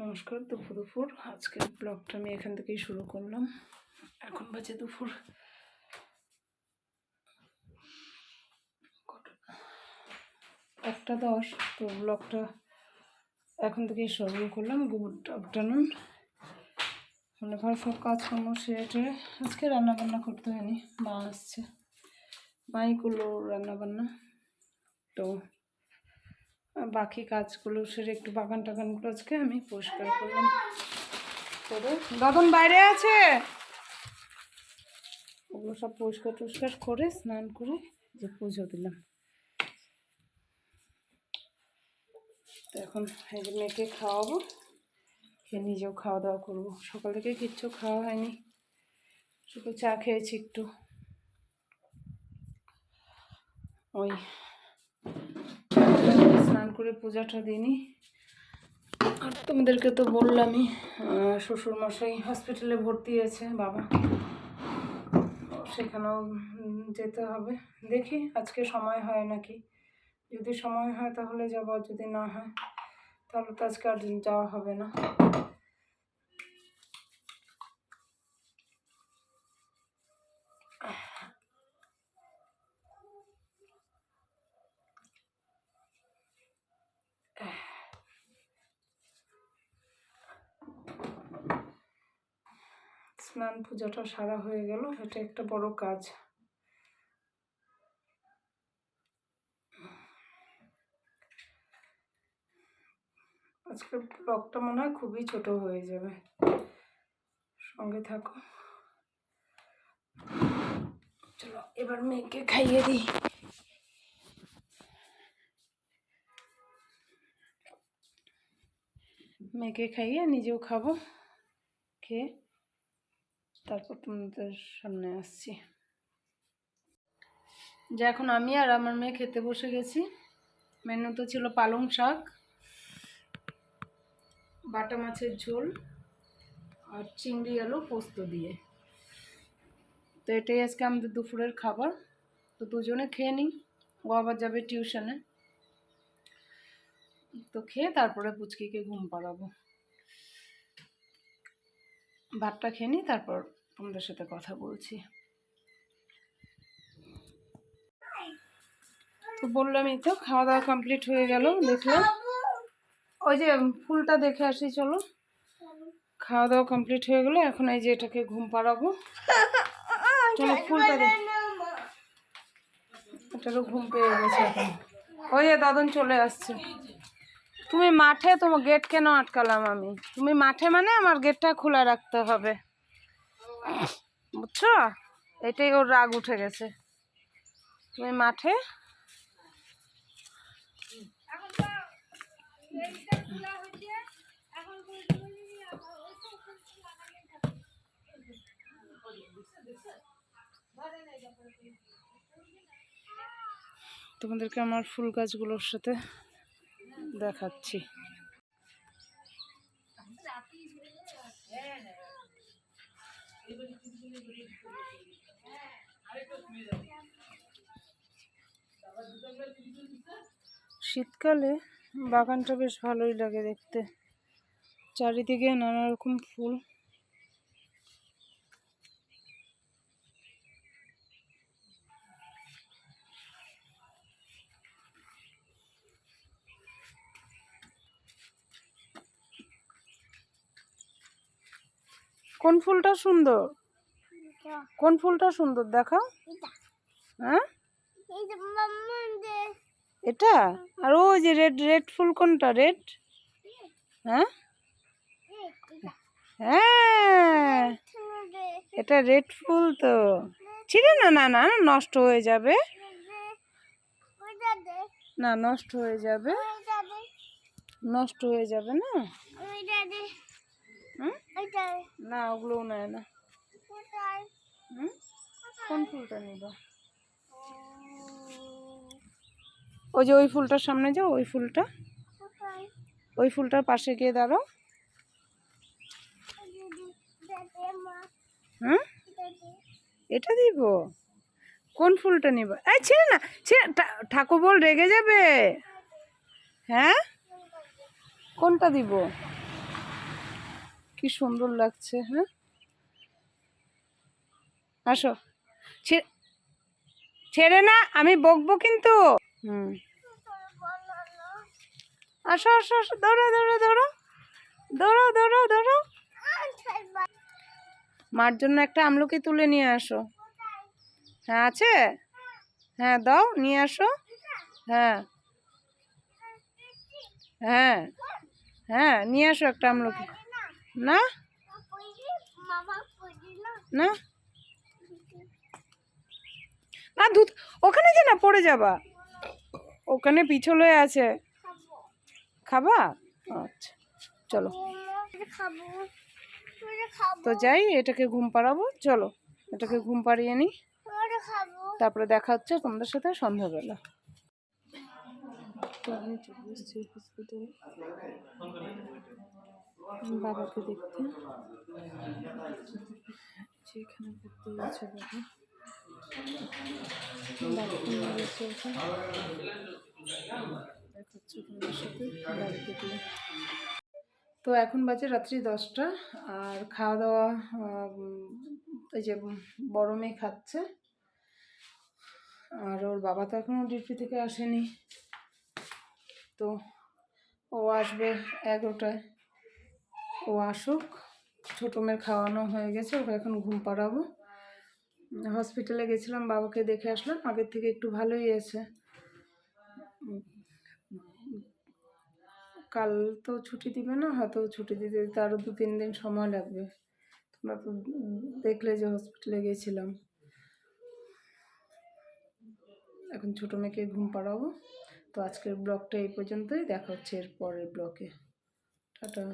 নমস্কার, দুপুর দুপুর। আজকের ব্লগটা আমি এখান থেকেই শুরু করলাম। এখন বাজে দুপুর। একটা দশ, তো ব্লগটা এখন থেকেই শুরু করলাম। Good afternoon. মানে ঘর সব কাজকর্ম সেরে আজকে রান্না বান্না করতে হয়নি, মা আসছে। মাই করল রান্না বান্না তো বাকি কাজগুলো সেরে একটু বাগান টাগানগুলো আজকে আমি পরিষ্কার করলাম করে দাদন বাইরে আছে? ওগুলো সব পরিষ্কার টরিষ্কার করে স্নান করে যে পুজো দিলাম। তো এখন এই যে মেয়েকে খাওয়াবো খেয়ে নিজেও খাওয়া দাওয়া করব। সকাল থেকে কিচ্ছু খাওয়া হয়নি, শুধু চা খেয়েছি একটু। ওই করে পূজাটা দিইনি। আর তোমাদেরকে তো বললামই শ্বশুরমশাই হসপিটালে ভর্তি আছে বাবা। সেখানেও যেতে হবে। দেখি, আজকে সময় হয় নাকি? যদি সময় হয় তাহলে যাব যদি না হয় তাহলে তো আজকে আর যাওয়া হবে না। স্নান পূজাটা সারা হয়ে গেল, এটা একটা বড় কাজ। আজকের ব্লগটা মনে হয় খুবই ছোট হয়ে যাবে। সঙ্গে থাকো। চলো, এবার মেয়েকে খাইয়ে দিই। মেয়েকে খাইয়ে নিজেও খাব, খেয়ে তারপর তোমাদের সামনে আসছি। যে এখন আমি আর আমার মেয়ে খেতে বসে গেছি। মেনু তো ছিল পালং শাক, বাটা মাছের ঝোল আর চিংড়ি আলু পোস্ত দিয়ে। তো এটাই আজকে আমাদের দুপুরের খাবার। তো দুজনে খেয়ে নিই ও আবার যাবে টিউশনে। তো খেয়ে তারপরে পুচকিকে ঘুম পাড়াবো। ভাতটা খেয়ে নিই তারপর তোমাদের সাথে কথা বলছি। তো বললামই তো খাওয়া দাওয়া কমপ্লিট হয়ে গেল, দেখলাম। ওই যে ফুলটা দেখে আসি, চলো। খাওয়া দাওয়া কমপ্লিট হয়ে গেলো, এখন এই যে এটাকে ঘুম পাড়াবো। চলো ফুলটা এটারও ঘুম পেয়ে গেছে এখন। ওই যে দাদন চলে আসছে। তুমি মাঠে তোমার গেট কেন আটকালাম আমি? তুমি মাঠে মানে আমার গেটটা খোলা রাখতে হবে। বুঝছ? এটাই ওর রাগ উঠে গেছে। তুমি মাঠে? তোমাদেরকে আমার ফুল গাছগুলোর সাথে দেখাচ্ছি। শীতকালে বাগানটা বেশ ভালোই লাগে দেখতে। চারিদিকে নানা রকম ফুল। কোন ফুলটা সুন্দর? কোন ফুলটা সুন্দর? দেখা হ্যাঁ? এটা? আর ওই যে রেড রেড ফুল কোনটা? রেড? হ্যাঁ? হ্যাঁ। এটা রেড ফুল তো। ছিঁড়ে না না না নষ্ট হয়ে যাবে। না নষ্ট হয়ে যাবে। নষ্ট হয়ে যাবে না? না ওগুলোও নেয় না? কোন ফুলটা নিব? ওই যে ওই ফুলটার সামনে যাও ওই ফুলটা। ওই ফুলটার পাশে গিয়ে দাঁড়াও। হুম? এটা দিব? কোন ফুলটা নিব? এই ছেড়ে না ছেড়ে ঠাকুর বল রেগে যাবে। হ্যাঁ? কোনটা দিব? কি সুন্দর লাগছে হ্যাঁ? আসো। ছেড়ে না, আমি বকবো কিন্তু। হুম। আসো আসো আসো দৌড়ো দৌড়ো দৌড়ো দৌড়ো দৌড়ো দৌড়ো মার জন্য একটা আমলকি তুলে নিয়ে আসো। হ্যাঁ আছে? হ্যাঁ দাও, নিয়ে আসো। হ্যাঁ। হ্যাঁ। হ্যাঁ নিয়ে আসো একটা আমলকি। না? না? না দুধ ওখানে যে না, পড়ে যাবা। ওখানে পিছলে আছে। খাবা? আচ্ছা চলো। তো যাই, এটাকে ঘুম পাড়াবো, চলো। এটাকে ঘুম পাড়িয়ে নিই তারপরে দেখা হচ্ছে তোমাদের সাথে সন্ধ্যাবেলা। বাবাকে দেখতে। যেখানে ভর্তি হয়েছে বাবা। বাবাকে নিয়ে গেছে ওখানে দেখা সাথে বাড়িতে গিয়ে তো এখন বাজে রাত্রি দশটা আর খাওয়া দাওয়া এই যে বড় মেয়ে খাচ্ছে। আর ওর বাবা তো এখনও ডিউটি থেকে আসেনি। তো ও আসবে এগারোটায়। ও আসুক, ছোটো মেয়ের খাওয়ানো হয়ে গেছে, ওকে এখন ঘুম পাড়াবো। হসপিটালে গেছিলাম, বাবাকে দেখে আসলাম, আগের থেকে একটু ভালোই আছে। কাল তো ছুটি দিবে না, হয়তো ছুটি দিতে দিতে আরও দু তিন দিন সময় লাগবে। তোমরা তো দেখলে যে হসপিটালে গেছিলাম। এখন ছোটো মেয়েকে ঘুম পাড়াবো। তো আজকের ব্লগটা এই পর্যন্তই, দেখা হচ্ছে এর পরের ব্লগে। টাটা।